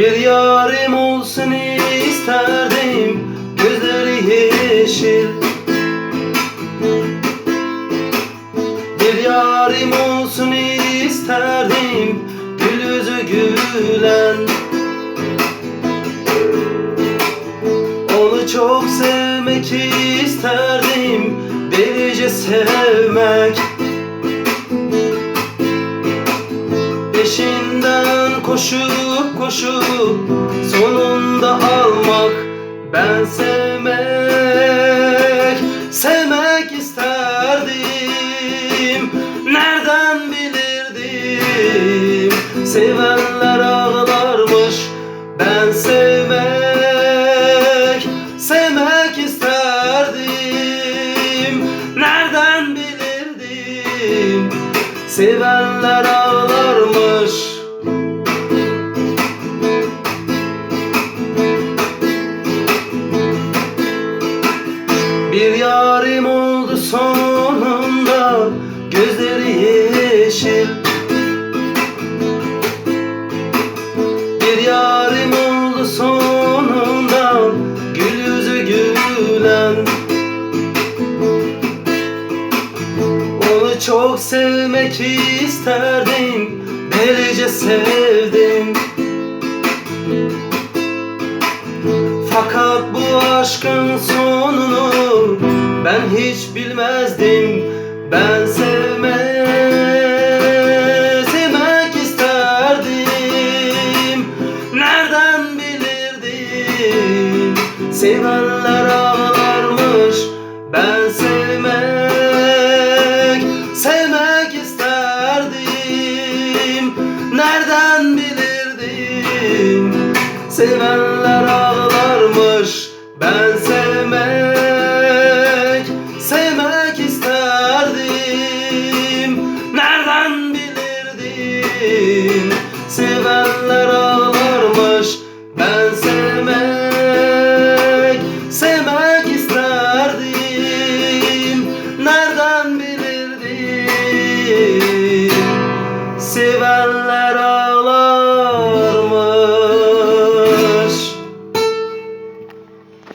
Bir yarim olsun isterdim Gözleri yeşil. Bir yarim olsun isterdim Gül yüzü gülen. Onu çok sevmek isterdim Delice sevmek Peşinden koşup koşup Sonunda almak Ben sevmek Sevmek isterdim. Nereden bilirdim? Sevenler ağlarmış Ben sevmek Sevmek isterdim. Nereden bilirdim? Sevenler ağlarmış Bir yarim oldu sonunda Gözleri yeşil. Bir yarim oldu sonunda Gül yüzü gülen. Onu çok sevmek isterdim Delice sevdim Fakat bu aşkın sonunu Ben hiç bilmezdim Ben sevmek isterdim Nereden bilirdim? Sevenler ağlarmış Ben sevmek Sevmek isterdim. Nereden bilirdim? Sevenler ağlarmış Ben sevmek